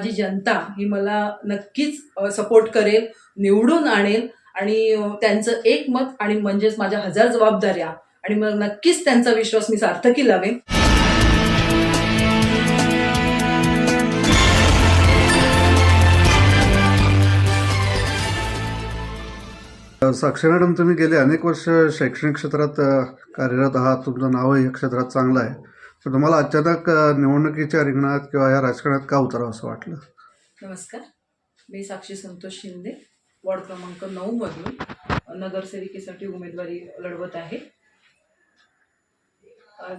माझी जनता ही मला नक्कीच सपोर्ट करेल निवडून आणेल आणि त्यांचं एक मत आणि म्हणजेच माझ्या हजार जबाबदाऱ्या आणि मग नक्कीच त्यांचा विश्वास मी सार्थकी लावेन. साक्षी मॅडम तुम्ही गेले अनेक वर्ष शैक्षणिक क्षेत्रात कार्यरत आहात. तुमचं नावही या क्षेत्रात चांगलं आहे. तर तुम्हाला अचानक निवडणुकीच्या रिंगणात किंवा या राजकारणात का उतरावं असं वाटलं? नमस्कार. मी साक्षी संतोष शिंदे वॉर्ड क्रमांक नऊ मधून नगरसेविकेसाठी उमेदवारी लढवत आहे.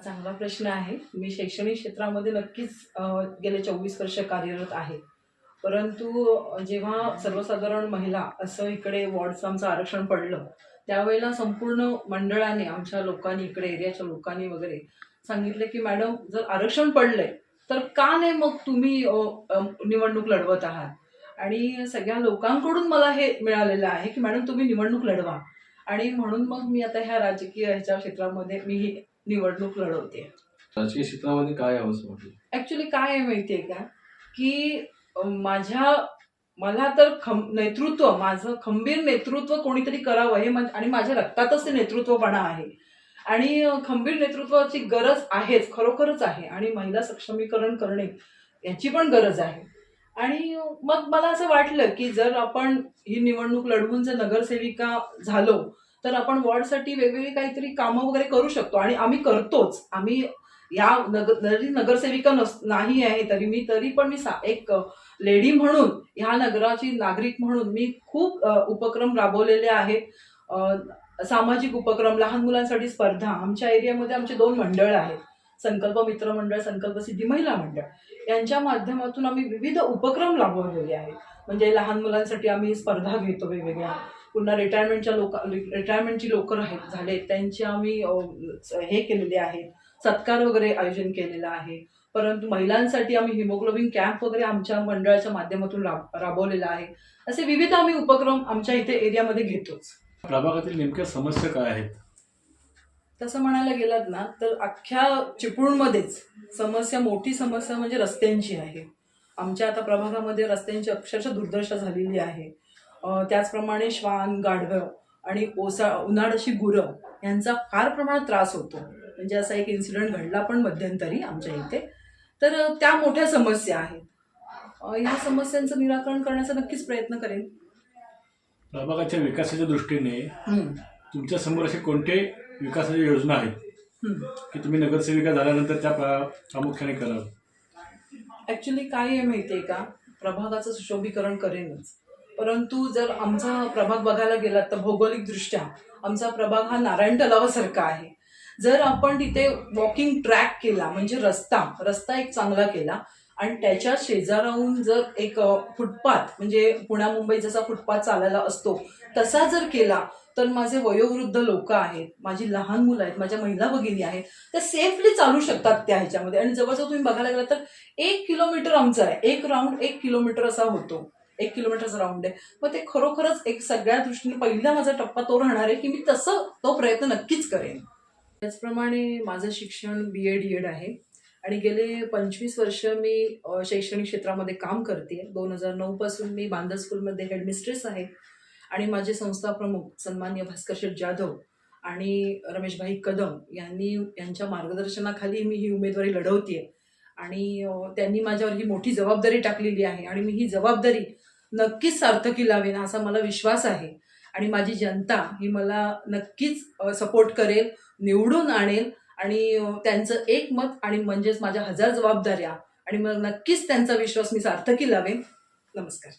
चांगला प्रश्न आहे. मी शैक्षणिक क्षेत्रामध्ये नक्कीच गेले चोवीस वर्ष कार्यरत आहे. परंतु जेव्हा सर्वसाधारण महिला असं इकडे वॉर्डचं आमचं आरक्षण पडलं त्यावेळेला संपूर्ण मंडळाने आमच्या लोकांनी इकडे एरियाच्या लोकांनी वगैरे सांगितलं की मॅडम जर आरक्षण पडलंय तर का नाही मग तुम्ही निवडणूक लढवत आहात? आणि सगळ्या लोकांकडून मला हे मिळालेलं आहे की मॅडम तुम्ही निवडणूक लढवा. आणि म्हणून मग मी आता ह्या राजकीय ह्याच्या क्षेत्रामध्ये मी ही निवडणूक लढवते. राजकीय क्षेत्रामध्ये काय ऍक्च्युली काय आहे माहितीये का? की माझ्या मला तर खं नेतृत्व माझं खंबीर नेतृत्व कोणीतरी करावं हे आणि माझ्या रक्तातच ते नेतृत्वपणा आहे. आणि खंबीर नेतृत्वाची गरज आहेच खरोखरच आहे. आणि महिला सक्षमीकरण करणे याची पण गरज आहे. आणि मग मला असं वाटलं की जर आपण ही निवडणूक लढवून जर नगरसेविका झालो तर आपण वॉर्डसाठी वेगवेगळी काहीतरी कामं वगैरे करू शकतो. आणि आम्ही करतोच. आम्ही या नगर जरी नगरसेविका नस नाही आहे तरी मी तरी पण मी सा एक लेडी म्हणून ह्या नगराची नागरिक म्हणून मी खूप उपक्रम राबवलेले आहेत. सामाजिक उपक्रम लहान मुलांसाठी स्पर्धा आमच्या एरियामध्ये आमचे दोन मंडळ आहेत. संकल्प मित्र मंडळ संकल्प सिद्धी महिला मंडळ. यांच्या माध्यमातून आम्ही विविध उपक्रम राबवलेले आहेत. म्हणजे लहान मुलांसाठी आम्ही स्पर्धा घेतो वेगवेगळ्या. पुन्हा रिटायरमेंटच्या लोक रिटायरमेंटची लोकर आहेत झाले त्यांची आम्ही हे केलेले आहेत. सत्कार वगैरे आयोजन केलेलं आहे. परंतु महिलांसाठी आम्ही हिमोग्लोबिन कॅम्प वगैरे आमच्या मंडळाच्या माध्यमातून राब राबवलेला आहे. असे विविध आम्ही उपक्रम आमच्या इथे एरियामध्ये घेतोच. प्रभागातील नेमक्या समस्या काय आहेत? तसं म्हणायला गेलात ना तर अख्ख्या चिपळूणमध्येच समस्या मोठी समस्या म्हणजे रस्त्यांची आहे. आमच्या आता प्रभागामध्ये रस्त्यांची अक्षरशः दुर्दशा झालेली आहे. त्याचप्रमाणे श्वान गाढवं आणि ओसा उन्हाळ्याची गुरं यांचा फार प्रमाणात त्रास होतो. म्हणजे असा एक इन्सिडंट घडला पण मध्यंतरी आमच्या इथे. तर त्या मोठ्या समस्या आहेत. या ह्या समस्यांचं निराकरण करण्याचा नक्कीच प्रयत्न करेन. प्रभागाच्या विकासाच्या दृष्टीने तुमच्यासमोर असे कोणते विकासाच्या योजना आहेत. की तुम्ही नगरसेविका झाल्यानंतर त्या प्रा- प्रामुख्याने कराल? ॲक्च्युली काय आहे माहिती आहे का? प्रभागाचं सुशोभीकरण करेनच. परंतु जर आमचा प्रभाग बघायला गेला तर भौगोलिकदृष्ट्या आमचा प्रभाग हा नारायण तलावासारखा आहे. जर आपण तिथे वॉकिंग ट्रॅक केला म्हणजे रस्ता रस्ता एक चांगला केला आणि त्याच्या शेजाराहून जर एक फुटपाथ म्हणजे पुण्या मुंबई जसा फुटपाथ चालायला असतो तसा जर केला तर माझे वयोवृद्ध लोक आहेत माझी लहान मुलं आहेत माझ्या महिला भगिनी आहेत त्या सेफली चालू शकतात त्या ह्याच्यामध्ये. आणि जवळजवळ तुम्ही बघायला गेला तर एक किलोमीटर आमचा आहे. एक राऊंड एक किलोमीटर असा होतो. एक किलोमीटरचा राऊंड आहे. मग ते खरोखरच एक सगळ्या दृष्टीने पहिला माझा टप्पा तो राहणार आहे की मी तसं तो प्रयत्न नक्कीच करेन. त्याचप्रमाणे माझं शिक्षण बी एड एड आहे. आणि गेले पंचवीस वर्ष मी शैक्षणिक क्षेत्रामध्ये काम करते दोन हजार नऊ पासून मी बांदा स्कूलमध्ये हेडमिस्ट्रेस आहे. आणि माझे संस्था प्रमुख सन्मान्य भास्कर शेठ जाधव आणि रमेशभाई कदम यांनी यांच्या मार्गदर्शनाखाली मी ही उमेदवारी लढवते आणि त्यांनी माझ्यावर ही मोठी जबाबदारी टाकलेली आहे आणि मी ही जबाबदारी नक्कीच सार्थकी लावेन असा मला विश्वास आहे. आणि माझी जनता ही मला नक्कीच सपोर्ट करेल निवडून आणेल आणि त्यांचं एक मत आणि म्हणजेच माझ्या हजार जबाबदाऱ्या आणि मग नक्कीच त्यांचा विश्वास मी सार्थकी लावेन. नमस्कार.